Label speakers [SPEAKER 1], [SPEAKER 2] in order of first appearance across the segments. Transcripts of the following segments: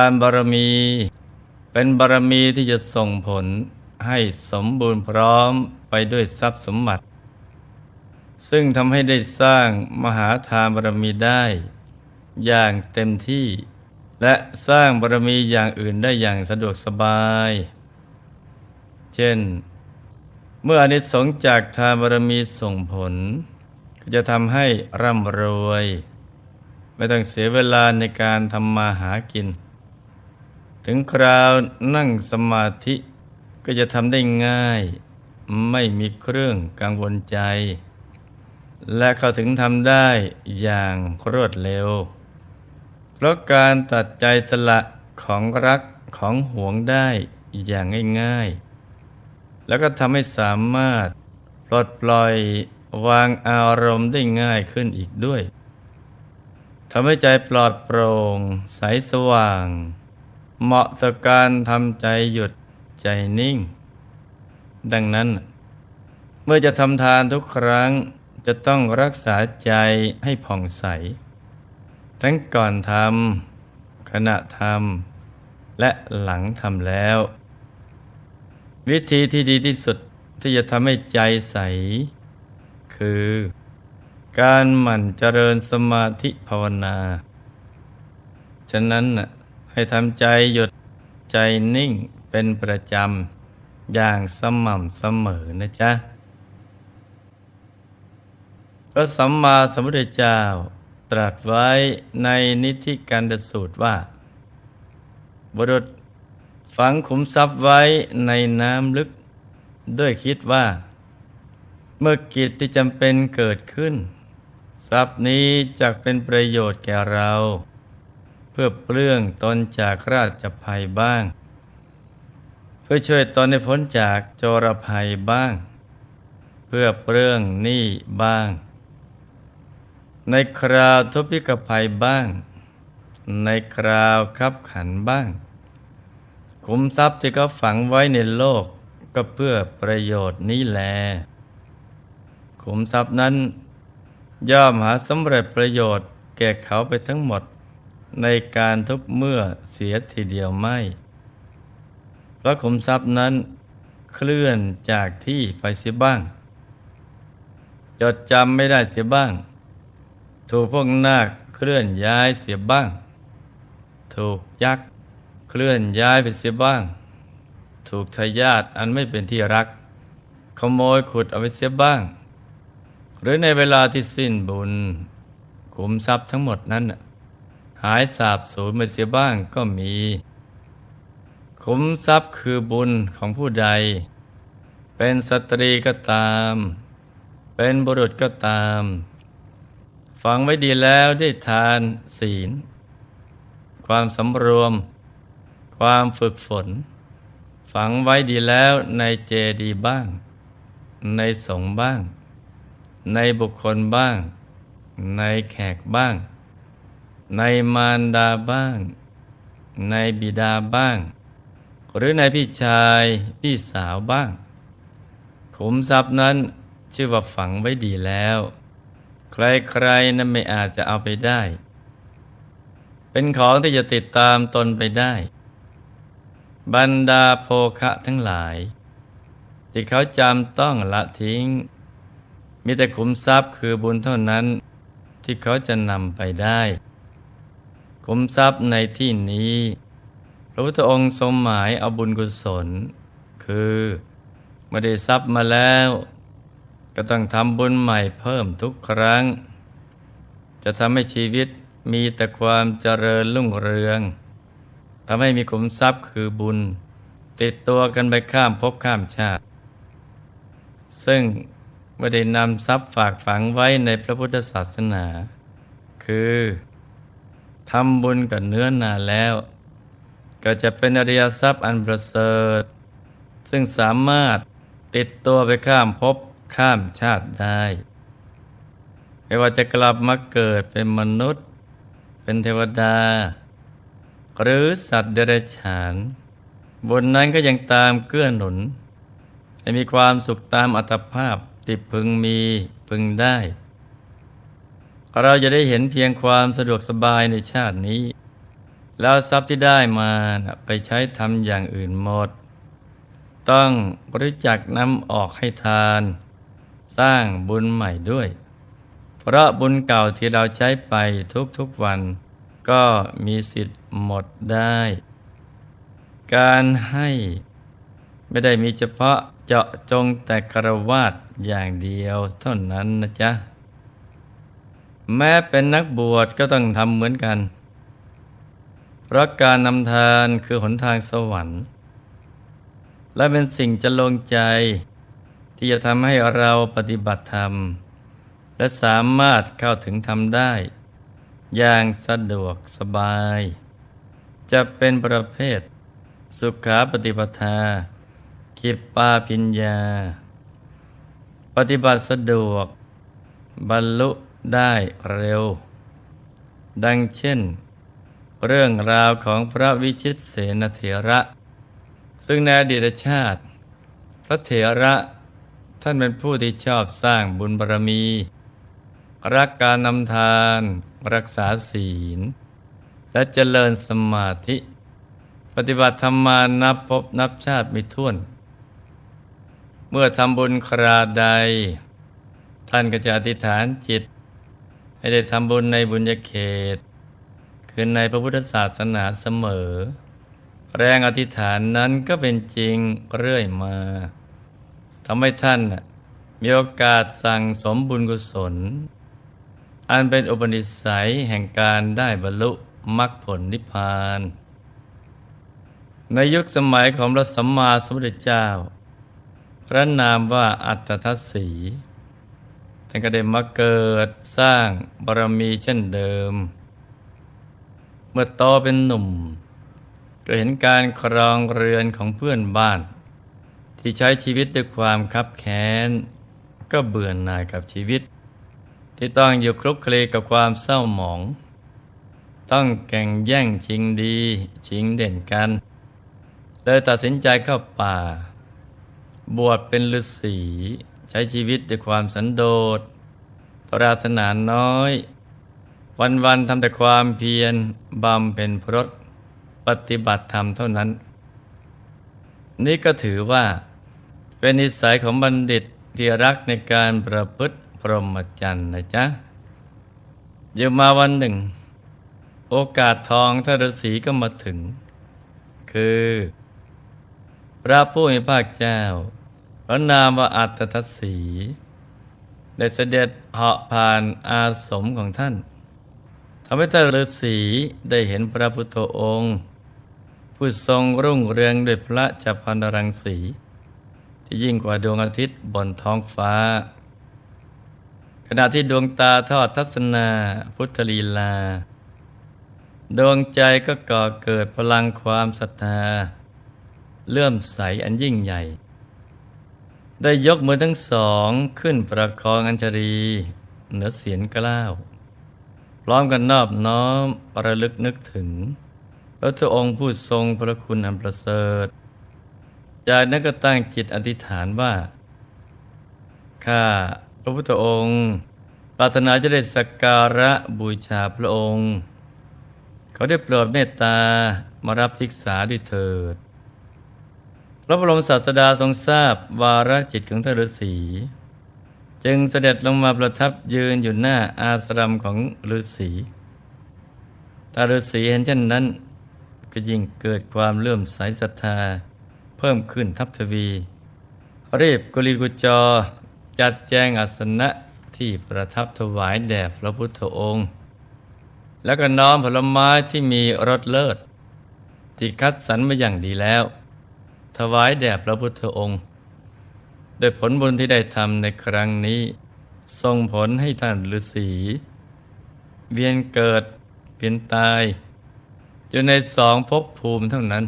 [SPEAKER 1] านบารมี เป็นบารมีที่จะส่งผลให้สมบูรณ์พร้อมไปด้วยทรัพย์สมบัติ ซึ่งทำให้ได้สร้างมหาทานบารมีได้ อย่างเต็มที่ และสร้างบารมีอย่างอื่นได้อย่างสะดวกสบาย เช่น เมื่ออนิสงส์จากทานบารมีส่งผล ก็จะทำให้ร่ำรวย ไม่ต้องเสียเวลาในการทำมาหากิน ถึงคราวนั่งสมาธิก็จะทำได้ง่าย ไม่มีเครื่องกังวลใจ และเขาถึงทำได้อย่างรวดเร็ว เพราะการตัดใจสละของรักของหวงได้อย่างง่ายๆ แล้วก็ทำให้สามารถปลดปล่อยวางอารมณ์ได้ง่ายขึ้นอีกด้วยทำให้ใจปลอดโปร่งใสสว่าง เหมาะต่อการทำใจหยุดใจนิ่ง ดังนั้น เมื่อจะทำทานทุกครั้งจะต้องรักษาใจให้ผ่องใส ทั้งก่อนทำขณะทำและหลังทำแล้ว วิธีที่ดีที่สุดที่จะทำให้ใจใส คือ การหมั่นเจริญสมาธิภาวนา ฉะนั้นน่ะ ให้ทำใจหยุดใจนิ่งเป็นประจำ อย่างสม่ำเสมอนะจ๊ะ พระสัมมาสัมพุทธเจ้าตรัสไว้ในนิธิกันดสูตรว่า บุรุษฝังขุมทรัพย์ไว้ในน้ำลึก ด้วยคิดว่า เมื่อกิจที่จำเป็นเกิดขึ้น ทรัพย์นี้จะเป็นประโยชน์แก่เรา เพื่อเปลื้องตนจากราชภัยบ้าง เพื่อช่วยตนให้พ้นจากโจรภัยบ้าง เพื่อเปลื้องหนี้บ้าง ในคราวทุพพิกภัยบ้าง ในคราวคับขันบ้างขุมทรัพย์ที่เขาฝังไว้ในโลกก็เพื่อประโยชน์นี้แล ขุมทรัพย์นั้น ย่อมหาสำเร็จประโยชน์แก่เขาไปทั้งหมด ในการทุกเมื่อเสียทีเดียวไม่ เพราะขุมทรัพย์นั้นเคลื่อนจากที่ไปเสียบ้าง จดจำไม่ได้เสียบ้าง ถูกพวกนาคเคลื่อนย้ายเสียบ้าง ถูกยักษ์เคลื่อนย้ายไปเสียบ้าง ถูกทายาทอันไม่เป็นที่รัก ขโมยขุดเอาไปเสียบ้าง หรือในเวลาที่สิ้นบุญขุมทรัพย์ทั้งหมดนั้นน่ะ หายสาบสูญไปเสียบ้างก็มีขุมทรัพย์คือบุญของผู้ใด เป็นสตรีก็ตาม เป็นบุรุษก็ตาม ฟังไว้ดีแล้วได้ทานศีล ความสำรวม ความฝึกฝน ฝังไว้ดีแล้วในเจดีบ้าง ในสงฆ์บ้าง ในบุคคลบ้าง ในแขกบ้าง ในมารดาบ้าง ในบิดาบ้าง หรือในพี่ชายพี่สาวบ้าง ขุมทรัพย์นั้นชื่อว่าฝังไว้ดีแล้ว ใครๆนั้นไม่อาจจะเอาไปได้ เป็นของที่จะติดตามตนไปได้ บรรดาโภคะทั้งหลาย ที่เขาจำต้องละทิ้ง มีแต่ขุมทรัพย์คือบุญเท่านั้นที่เขาจะนำไปได้ ขุมทรัพย์ในที่นี้ พระพุทธองค์ทรงหมายเอาบุญกุศล คือมื่ได้ทรัพย์มาแล้ว ก็ต้องทำบุญใหม่เพิ่มทุกครั้ง จะทำให้ชีวิตมีแต่ความเจริญรุ่งเรืองทำให้มีขุมทรัพย์คือบุญ ติดตัวกันไปข้ามภพข้ามชาติ ซึ่งไม่ได้นำทรัพย์ฝากฝังไว้ในพระพุทธศาสนา คือ ทำบุญกับเนื้อนาแล้ว ก็จะเป็นอริยทรัพย์อันประเสริฐ ซึ่งสามารถติดตัวไปข้ามภพข้ามชาติได้ ไม่ว่าจะกลับมาเกิดเป็นมนุษย์ เป็นเทวดา หรือสัตว์เดรัจฉานบนนั้นก็ยังตามเกื้อหนุน ให้มีความสุขตามอัตภาพที่พึงมีพึงได้ เราจะได้เห็นเพียงความสะดวกสบายในชาตินี้ แล้วทรัพย์ที่ได้มาไปใช้ทำอย่างอื่นหมด ต้องบริจาคนำออกให้ทาน สร้างบุญใหม่ด้วย เพราะบุญเก่าที่เราใช้ไปทุกๆวัน ก็มีสิทธิ์หมดได้ การให้ไม่ได้มีเฉพาะเจาะจงแต่กระวาดอย่างเดียวเท่านั้นนะจ๊ะ แม้เป็นนักบวชก็ต้องทำเหมือนกัน เพราะการนำทานคือหนทางสวรรค์ และเป็นสิ่งจะลงใจ ที่จะทำให้เราปฏิบัติธรรม และสามารถเข้าถึงธรรมได้ อย่างสะดวกสบาย จะเป็นประเภท สุขาปฏิปทาคิปปาพิญญา ปฏิบัติสะดวก บรรลุ ได้เร็ว ดังเช่น เรื่องราวของพระวิชิตเสนเถระ ซึ่งในอดีตชาติ พระเถระท่านเป็นผู้ที่ชอบสร้างบุญบารมี รักการนำทานรักษาศีล และเจริญสมาธิ ปฏิบัติธรรมานับพบนับชาติไม่ถ้วน เมื่อทำบุญคราใด ท่านก็จะอธิษฐานจิต ให้ได้ทำบุญในบุญญาเขต คือในพระพุทธศาสนาเสมอ แรงอธิษฐานนั้นก็เป็นจริงเรื่อยมาทำให้ท่านมีโอกาสสั่งสมบุญกุศล อันเป็นอุปนิสัยแห่งการได้บรรลุมรรคผลนิพพาน ในยุคสมัยของพระสัมมาสัมพุทธเจ้า พระนามว่าอัตตทัสสี ท่านก็ได้มาเกิดสร้างบารมีเช่นเดิม เมื่อโตเป็นหนุ่ม ก็เห็นการครองเรือนของเพื่อนบ้าน ที่ใช้ชีวิตด้วยความคับแค้น ก็เบื่อหน่ายกับชีวิต ที่ต้องอยู่คลุกคลีกับความเศร้าหมอง ต้องแข่งแย่งชิงดี ชิงเด่นกัน เลยตัดสินใจเข้าป่า บวชเป็นฤาษี ใช้ชีวิตด้วยความสันโดษ ปรารถนาน้อย วันๆทำแต่ความเพียรบำเพ็ญพรตปฏิบัติธรรมเท่านั้น นี่ก็ถือว่าเป็นนิสัยของบัณฑิตที่รักในการประพฤติพรหมจรรย์นะจ๊ะอยู่มาวันหนึ่ง โอกาสทองท่านฤาษีก็มาถึง คือ พระผู้มีพระเจ้า พระนามว่าอัตทัสสี ได้เสด็จเหาะผ่านอาสมของท่านทำให้ท่านฤาษีได้เห็นพระพุทธองค์ ผู้ทรงรุ่งเรืองด้วยพระจัพันรังสี ที่ยิ่งกว่าดวงอาทิตย์บนท้องฟ้า ขณะที่ดวงตาทอดทัศนาพุทธลีลา ดวงใจก็ก่อเกิดพลังความศรัทธา เลื่อมใสอันยิ่งใหญ่ ได้ยกมือทั้งสองขึ้นประคองอัญชรีเหนือเสียนกล้าว พร้อมกันนอบน้อมประลึกนึกถึงพระทุองค์ผู้ทรงพระคุณอันประเสริฐ จากนั้นก็ตั้งจิตอธิษฐานว่าข้าพระพุทธองค์ ปรารถนาจะได้สักการะบูชาพระองค์ เขาได้โปรดเมตตามารับภิกษาด้วยเถิด ระบรมศาสดาทรงทราบวาระจิตของท่านฤาษีจึงเสด็จลงมาประทับยืนอยู่หน้าอาสรมของฤาษีตาฤาษีเห็นเช่นนั้น ก็ยิ่งเกิดความเลื่อมใสศรัทธา เพิ่มขึ้นทับทวีรีบกุลีกุจอจัดแจงอาสนะที่ประทับถวายแด่พระพุทธองค์ แล้วก็น้อมผลไม้ที่มีรสเลิศ ที่คัดสรรมาอย่างดีแล้ว ถวายแด่พระพุทธองค์โดยผลบุญที่ได้ทำในครั้งนี้ส่งผลให้ท่านฤาษีเวียนเกิดเวียนตายอยู่ในสองภพภูมิเท่านั้น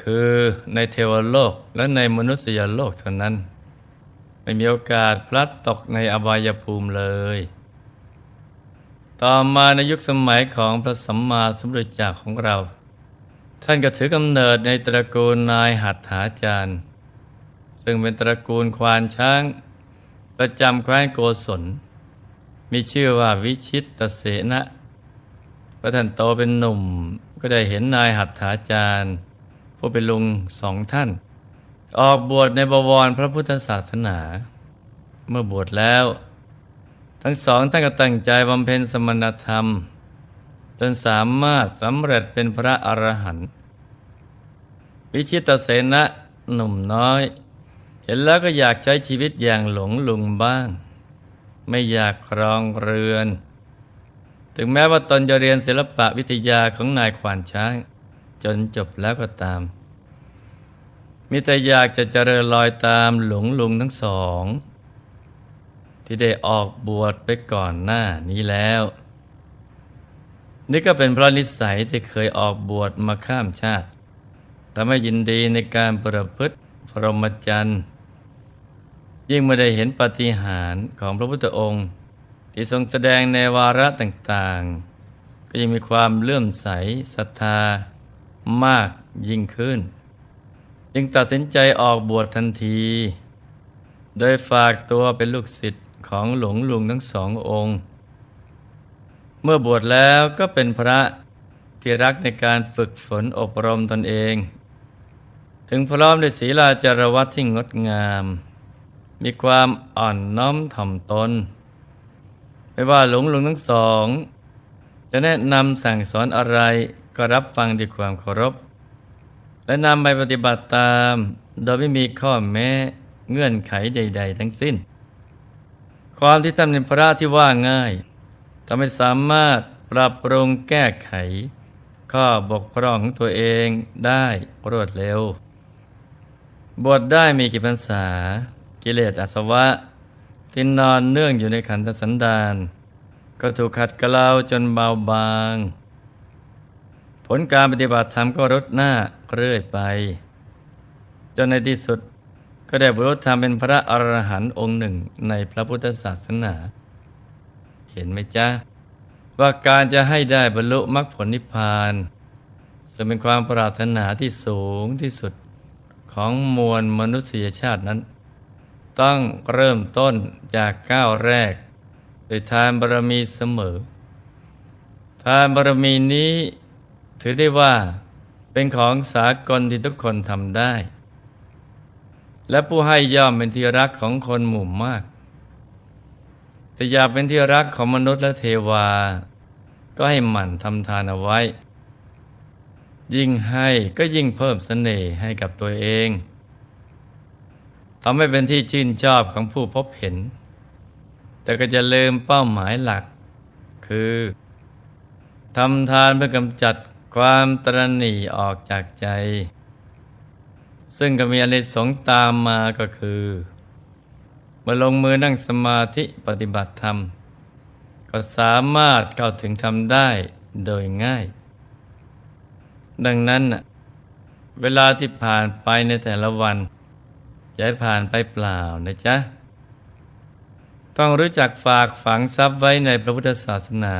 [SPEAKER 1] คือในเทวโลกและในมนุษยโลกเท่านั้น ไม่มีโอกาสพลัดตกในอบายภูมิเลย ต่อมาในยุคสมัยของพระสัมมาสัมพุทธเจ้าของเรา ท่านก็ถือกำเนิดในตระกูลนายหัตถาจารย์ ซึ่งเป็นตระกูลควานช้าง ประจำแคว้นโกศล มีชื่อว่าวิชิตตเสนะพระท่านโตเป็นหนุ่มก็ได้เห็นนายหัตถาจารย์ ผู้เป็นลุงสองท่าน ออกบวชในบวรพระพุทธศาสนา เมื่อบวชแล้ว ทั้งสองท่านก็ตั้งใจบำเพ็ญสมณธรรม จนสามารถสำเร็จเป็นพระอรหันต์วิชิตเสนะหนุ่มน้อย เห็นแล้วก็อยากใช้ชีวิตอย่างหลงลุงบ้าง ไม่อยากครองเรือน ถึงแม้ว่าตนจะเรียนศิลปะวิทยาของนายขวานช้าง จนจบแล้วก็ตาม มิแต่อยากจะเจริญรอยตามหลงลุงทั้งสอง ที่ได้ออกบวชไปก่อนหน้านี้แล้ว นี่ก็เป็นเพราะนิสัยที่เคยออกบวชมาข้ามชาติทำให้ยินดีในการประพฤติพรหมจรรย์ยิ่งไม่ได้เห็นปฏิหารของพระพุทธองค์ ที่ทรงแสดงในวาระต่างๆ ก็ยังมีความเลื่อมใสศรัทธามากยิ่งขึ้น จึงตัดสินใจออกบวชทันที โดยฝากตัวเป็นลูกศิษย์ของหลวงลุงทั้งสององค์ เมื่อบวชแล้วก็เป็นพระที่รักในการฝึกฝนอบรมตนเอง ถึงพร้อมด้วยศีลาจารวัตที่งดงาม มีความอ่อนน้อมถ่อมตน ไม่ว่าหลวงลุงทั้งสอง จะแนะนำสั่งสอนอะไรก็รับฟังด้วยความเคารพ และนำไปปฏิบัติตาม โดยไม่มีข้อแม้เงื่อนไขใด ๆ ทั้งสิ้น ความที่ทำเป็นพระที่ว่าง่าย ทำให้สามารถปรับปรุงแก้ไข ข้อบกพร่องของตัวเองได้รวดเร็ว บวชได้มีกี่พรรษา กิเลสอาสวะ ที่นอนเนื่องอยู่ในขันธสันดานก็ถูกขัดเกลาจนเบาบาง ผลการปฏิบัติธรรมก็ลดหน้าเรื่อยไป จนในที่สุดก็ได้บรรลุธรรมเป็นพระอรหันต์องค์หนึ่งในพระพุทธศาสนา เห็นไหมจ๊ะ ว่าการจะให้ได้บรรลุมรรคผลนิพพานจะเป็นความปรารถนาที่สูงที่สุดของมวลมนุษยชาตินั้น ต้องเริ่มต้นจากก้าวแรก โดยทานบารมีเสมอ ทานบารมีนี้ถือได้ว่าเป็นของสากลที่ทุกคนทำได้ และผู้ให้ย่อมเป็นที่รักของคนหมู่มาก แต่อยากเป็นที่รักของมนุษย์และเทวา ก็ให้หมั่นทำทานเอาไว้ ยิ่งให้ก็ยิ่งเพิ่มสเสน่ห์ให้กับตัวเองทำให้เป็นที่ชื่นชอบของผู้พบเห็น แต่ก็จะลืมเป้าหมายหลัก คือทำทานเพื่อกำจัดความตรณีออกจากใจ ซึ่งก็มีอนิสงส์ตามมาก็คือ มื่อลงมือนั่งสมาธิปฏิบัติธรรม ก็สามารถเข้าถึงทำได้โดยง่าย ดังนั้น เวลาที่ผ่านไปในแต่ละวันอย่าผ่านไปเปล่านะจ๊ะ ต้องรู้จักฝากฝังทรัพย์ไว้ในพระพุทธศาสนา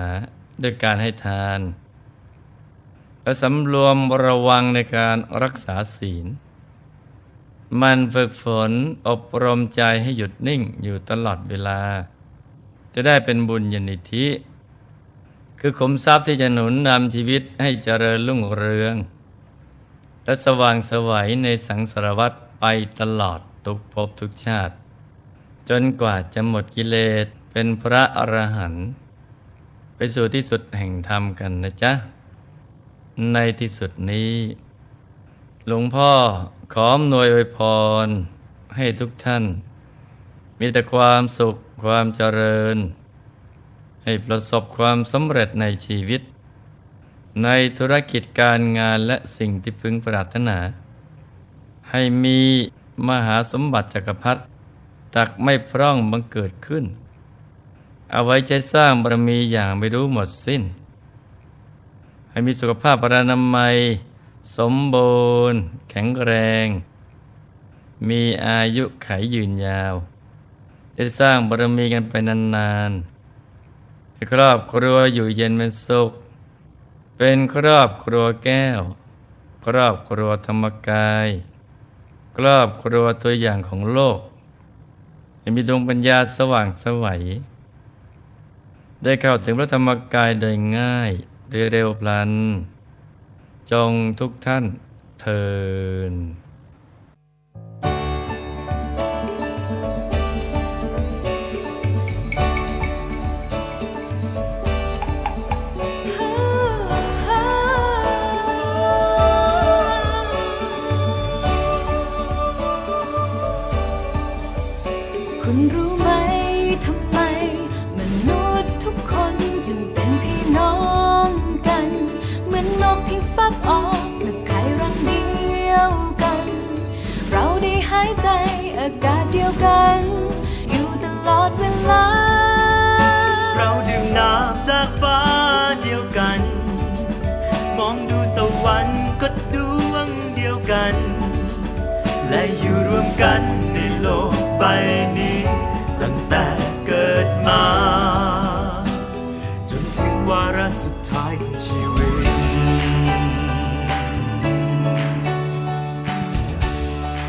[SPEAKER 1] ด้วยการให้ทาน และสำรวมระวังในการรักษาศีล มันฝึกฝนอบรมใจให้หยุดนิ่งอยู่ตลอดเวลา จะได้เป็นบุญญาณิธิ คือขุมทรัพย์ที่จะหนุนนำชีวิตให้เจริญรุ่งเรือง และสว่างสวัยในสังสารวัฏไปตลอดทุกภพทุกชาติ จนกว่าจะหมดกิเลสเป็นพระอรหันต์ไปสู่ที่สุดแห่งธรรมกันนะจ๊ะ ในที่สุดนี้ หลวงพ่อขอมนวยอวยพร ให้ทุกท่าน มีแต่ความสุขความเจริญ ให้ประสบความสำเร็จในชีวิต ในธุรกิจการงานและสิ่งที่พึงปรารถนา ให้มีมหาสมบัติจักรพรรดิตักไม่พร่องบังเกิดขึ้น เอาไว้ใช้สร้างบารมีอย่างไม่รู้หมดสิ้น ให้มีสุขภาพปรานามัย สมบูรณ์ แข็งแรง มีอายุไขยืนยาว ได้สร้างบารมีกันไปนานๆครอบครัวอยู่เย็นเป็นสุข เป็นครอบครัวแก้ว ครอบครัวธรรมกาย ครอบครัวตัวอย่างของโลกมีดวงปัญญาสว่างสวัย ได้เข้าถึงพระธรรมกายโดยง่าย
[SPEAKER 2] โดยเร็วพลัน จงทุกท่านเทิน
[SPEAKER 3] อากาศเดียวกัน อยู่ตลอดเวลา
[SPEAKER 4] เราดื่มน้ำจากฟ้าเดียวกัน มองดูตะวันก็ดวงเดียวกัน และอยู่รวมกัน